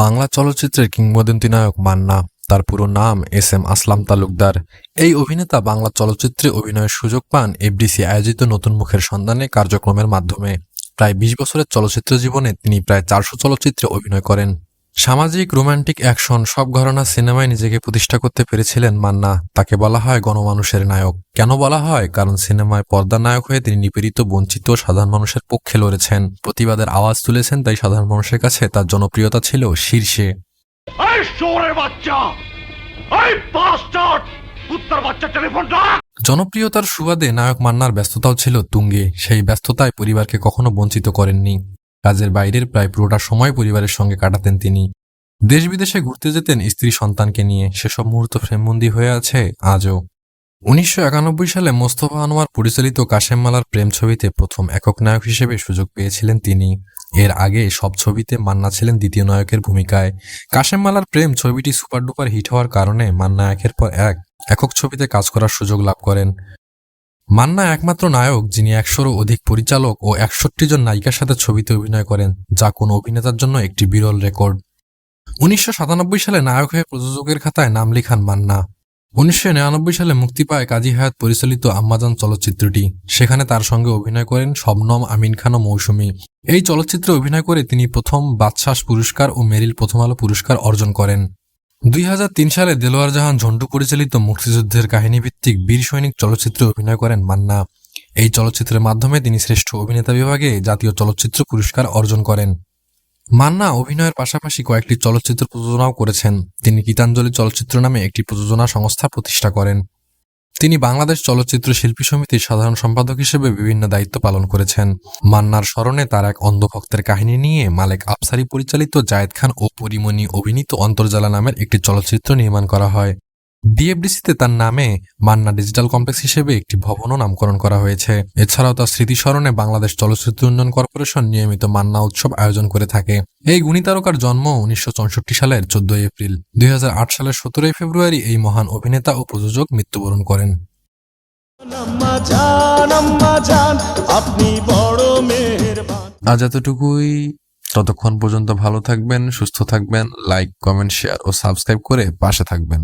বাংলা চলচ্চিত্রের কিংবদন্তি নায়ক মান্না, তার পুরো নাম এস এম আসলাম তালুকদার। এই অভিনেতা বাংলা চলচ্চিত্রে অভিনয়ের সুযোগ পান এফডিসি আয়োজিত নতুন মুখের সন্ধানে কার্যক্রমের মাধ্যমে। প্রায় বিশ বছরের চলচ্চিত্র জীবনে তিনি প্রায় চারশো চলচ্চিত্রে অভিনয় করেন। সামাজিক রোমান্টিক অ্যাকশন সব ঘরানার সিনেমায় নিজেকে প্রতিষ্ঠা করতে পেরেছিলেন মান্না। তাকে বলা হয় গণমানুষের নায়ক। কেন বলা হয়? কারণ সিনেমায় পর্দা নায়ক হয়ে তিনি নিপীড়িত বঞ্চিত সাধারণ মানুষের পক্ষে লড়েছেন। প্রতিবাদের আওয়াজ তুলেছেন তাই সাধারণ মানুষের কাছে তার জনপ্রিয়তা ছিল শীর্ষে। জনপ্রিয়তার সুবাদে নায়ক মান্নার ব্যস্ততাও ছিল তুঙ্গে। সেই ব্যস্ততায় পরিবারকে কখনো বঞ্চিত করেননি। কাজের বাইরের প্রায় পুরোটা সময় পরিবারের সঙ্গে কাটাতেন তিনি। দেশ বিদেশে ঘুরতে যেতেন স্ত্রী সন্তানকে নিয়ে। সেসব মুহূর্ত ফ্রেমবন্দি হয়ে আছে আজও। উনিশশো একানব্বই সালে মোস্তফা আনোয়ার পরিচালিত কাশেম মালার প্রেম ছবিতে প্রথম একক নায়ক হিসেবে সুযোগ পেয়েছিলেন তিনি। এর আগে সব ছবিতে মান্না ছিলেন দ্বিতীয় নায়কের ভূমিকায়। কাশেম মালার প্রেম ছবিটি সুপার ডুপার হিট হওয়ার কারণে মান্না একের পর এক একক ছবিতে কাজ করার সুযোগ লাভ করেন। মান্না একমাত্র নায়ক যিনি একশোরও অধিক পরিচালক ও একষট্টি জন নায়িকার সাথে ছবিতে অভিনয় করেন, যা কোনো অভিনেতার জন্য একটি বিরল রেকর্ড। উনিশশো সাতানব্বই সালে নায়ক হয়ে প্রযোজকের খাতায় নাম লিখান মান্না। উনিশশো নিরানব্বই সালে মুক্তি পায় কাজী হায়াত পরিচালিত আম্মাজান চলচ্চিত্রটি। সেখানে তার সঙ্গে অভিনয় করেন শবনম আমিন খান ও মৌসুমী। এই চলচ্চিত্রে অভিনয় করে তিনি প্রথম বাদশাস পুরস্কার ও মেরিল প্রথম আলো পুরস্কার অর্জন করেন। দুই হাজার তিন সালে দেলোয়ার জাহান ঝন্টু পরিচালিত মুক্তিযুদ্ধের কাহিনীভিত্তিক বীর সৈনিক চলচ্চিত্রে অভিনয় করেন মান্না। এই চলচ্চিত্রের মাধ্যমে তিনি শ্রেষ্ঠ অভিনেতা বিভাগে জাতীয় চলচ্চিত্র পুরস্কার অর্জন করেন। মান্না অভিনয়ের পাশাপাশি কয়েকটি চলচ্চিত্র প্রযোজনাও করেছেন। তিনি গীতাঞ্জলি চলচ্চিত্র নামে একটি প্রযোজনা সংস্থা প্রতিষ্ঠা করেন। তিনি বাংলাদেশ চলচ্চিত্র শিল্পী সমিতির সাধারণ সম্পাদক হিসেবে বিভিন্ন দায়িত্ব পালন করেছেন। মান্নার স্মরণে তার এক অন্ধভক্তের কাহিনী নিয়ে মালেক আফসারি পরিচালিত জায়েদ খান ও পরিমণি অভিনীত অন্তর্জালা নামের একটি চলচ্চিত্র নির্মাণ করা হয়। বিএফডিসিতে তার নামে মান্না ডিজিটাল কমপ্লেক্স হিসেবে একটি ভবনও নামকরণ করা হয়েছে। এছাড়াও তার স্মৃতিস্মরণে বাংলাদেশ চলচ্চিত্র উন্নয়ন কর্পোরেশন নিয়মিত মান্না উৎসব আয়োজন করে থাকে। এই গুণী তারকার জন্ম উনিশশো চৌষট্টি সালের চোদ্দই এপ্রিল দুই হাজার আট সালের সতেরোই ফেব্রুয়ারি এই মহান অভিনেতা ও প্রযোজক মৃত্যুবরণ করেন। আজ এতটুকুই। ততক্ষণ পর্যন্ত ভালো থাকবেন সুস্থ থাকবেন লাইক কমেন্ট শেয়ার ও সাবস্ক্রাইব করে পাশে থাকবেন।